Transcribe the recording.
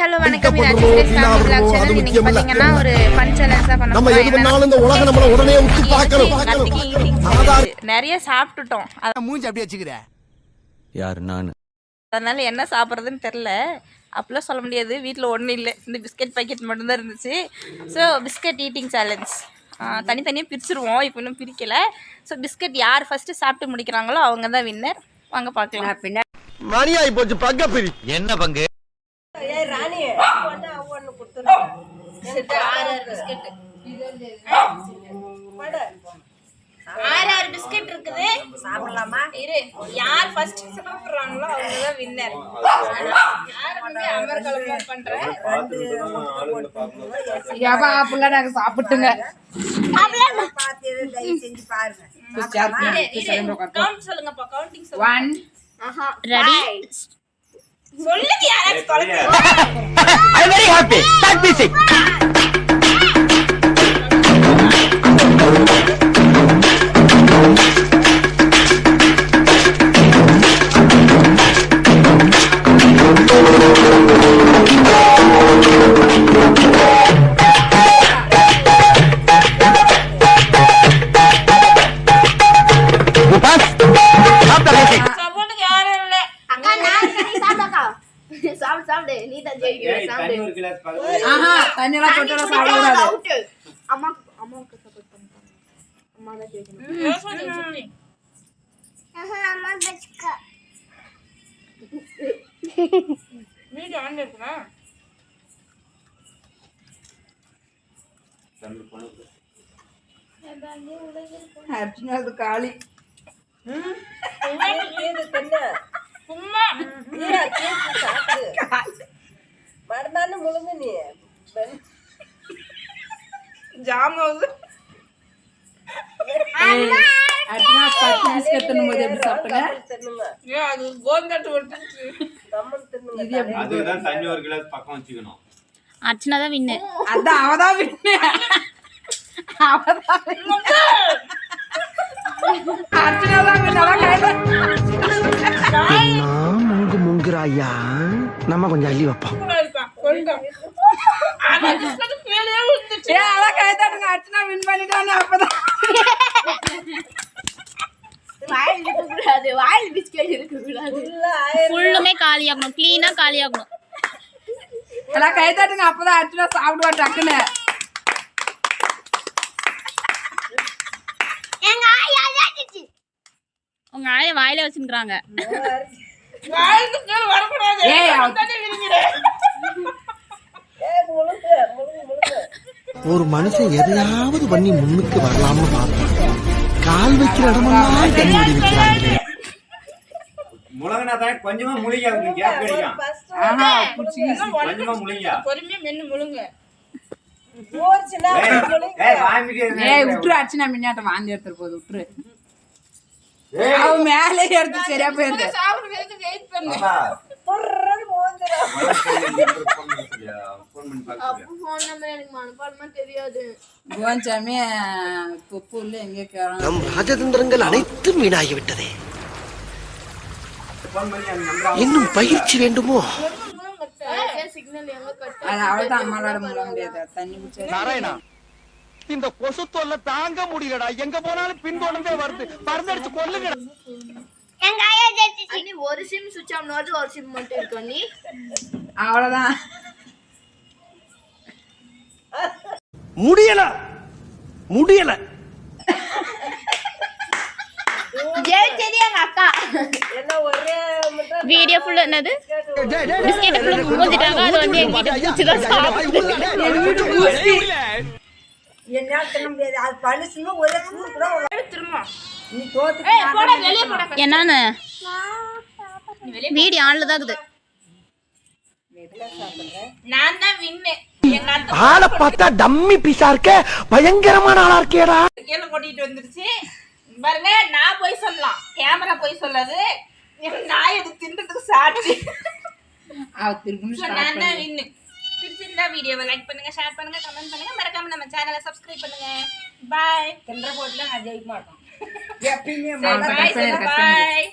Hello வணக்கம். இது Ajith family black channel இன்னைக்கு பாத்தீங்கன்னா ஒரு ஃபன் சேலஞ்ச் தான் பண்ண நம்ம எது பண்ணாலும் இந்த உலகம் நம்மள உடனே உத்து பார்க்கணும். நிறைய சாப்பிட்டுட்டோம். அது- மூஞ்சி அப்படியே வச்சுக்கிற யார்? நான். அதனால என்ன சாப்பிட்றதுன்னு தெரில அப்படிலாம் சொல்ல முடியாது. வீட்டில் ஒன்றும் இல்லை. இந்த பிஸ்கட் பாக்கெட் மட்டும்தான் இருந்துச்சு. ஸோ பிஸ்கட் ஈட்டிங் சேலஞ்ச் தனித்தனியாக பிரிச்சிருவோம். இப்போ இன்னும் பிரிக்கலை. ஸோ பிஸ்கட் யார் ஃபஸ்ட்டு சாப்பிட்டு முடிக்கிறாங்களோ அவங்க தான் வின்னர் வாங்க பார்க்கலாம். மணி ஆகி போச்சு. பக்க பிரி. என்ன பங்கு? ஆறு ஆறு பிஸ்கட் இருக்குது. சாப்பிடலாமா? இரு. யார் ஃபர்ஸ்ட் சாப்பிடுறாங்களோ அவங்க தான் வின்னர் யார் வந்து அமர்கலமா பண்றேன் எவா புள்ள நாங்க சாப்பிட்டுங்க கவுண்ட் சொல்லுங்கப்பா கவுண்டிங் சொல்லுங்க. ஒன் ரெடி சொல்லுங்க யாராச்சும் I very happy start music சப்போர்ட்டுக்கு யாரும் இல்ல அக்கா நான் நீ சாப்பிடு அக்கா சாப்பிடு நீ தான் ஜெயிக்கிற சாப்பிடு. ஆஹா தண்ணியெல்லாம் தொட்டா சாப்பிடக்கூடாது அவுட் அம்மா அம்மாவுக்கு சப்போர்ட் பண்ணுங்க. அம்மா தான் ஜெயிக்கணும். அம்மா பச்சுக்கா. வீடியோ ஆன் இருக்குமா அர்ஜுனா அது காளி. அர்ஜுனா அது இது தண்ணி. ஒரு கிளாஸ் பக்கம் வச்சுக்கணும். அர்ச்சனா தான் வின்னு. அதான் அவதான் வின்னு. அவதான். அர்ச்சனா தான் வின்னு. முங்கு முங்குறாயா? நம்ம கொஞ்சம் அள்ளி வைப்போம். அர்ச்சனா வின் பண்ணிட்டானே அப்பதான். வாயில் பிஸ்கெட் இருக்க கூடாது ஃபுல்லுமே காலியாகணும் க்ளீனாக காலியாகணும். எல்லாம் கை தட்டுங்க அப்பதான் அர்ச்சனா சாப்பிடுவா டக்குன்னு. ஆய வாயில வச்சுக்கிறாங்க ஒரு மனுஷன் எதையாவது பண்ணி முன்னுக்கு வரலாம்னு பார்ப்பான். கால் வைக்கிற இடமெல்லாம் தண்ணி விடி வைக்கிறாங்களே. முழங்கினா தான் கொஞ்சமா கேப் கிடைக்கும். கொஞ்சமா முழிங்க பொறுமையா மென்னு முழுங்க. ஏய், ஏய், வாமிட்டு ஏய் விட்டுரு அர்ச்சனா மின்னாட்ட வாந்தி எடுத்துட்டு போகுது விட்டுரு. அவ மேலே எடுத்து சரியா கேறோம் நம் ராஜதந்திரங்கள் அனைத்தும் வீணாகி விட்டதே phone பண்ணி அந்த number இன்னும் பயிற்சி வேண்டுமோ? அது அவள்தான் அம்மாவோட முடியாது. தண்ணி குடிச்சா நாராயணா. இந்த கொசு தொல்லை தாங்க முடியலடா. எங்க போனாலும் பின்தொடர்ந்தே வருது. மருந்தடிச்சு கொல்லுங்க எங்க ஆயா ஜெயிச்சிச்சு. அண்ணி ஒரு சிம் சுவிட்ச் வருது ஒரு சிம் மட்டும் இருக்கு அண்ணி. அவ்வளவுதான். முடியல. முடியல. ஜெயிச்சது எங்க அக்கா. வீடியோ ஃபுல்லா என்னது? பிஸ்கெட் ஃபுல்லா மூஞ்சிட்டாங்க. அது வந்து எங்கிட்ட பூச்சி தான் சாப்பிடுது என்னன்னு வீடியோ ஆன்ல தான் இருக்குது. நான் தான் வின்னு. ஆளை பார்த்தா டம்மி பீஸா இருக்க. பயங்கரமான ஆளா இருக்கேடா. கீழே கொட்டிட்டு வந்துருச்சு. பாருங்க நான் போய் சொல்லலாம். கேமரா போய் சொல்லாது. நான் இது தின்றதுக்கு சாட்சி நான் தான் வின்னு. பிடிச்சிருந்தா வீடியோவை லைக் பண்ணுங்க ஷேர் பண்ணுங்க கமெண்ட் பண்ணுங்க. மறக்காம நம்ம சேனலை சப்ஸ்கிரைப் பண்ணுங்க. பாய் தின்ற போட்டுல நான் ஜெயிக்க மாட்டோம். பாய் பாய்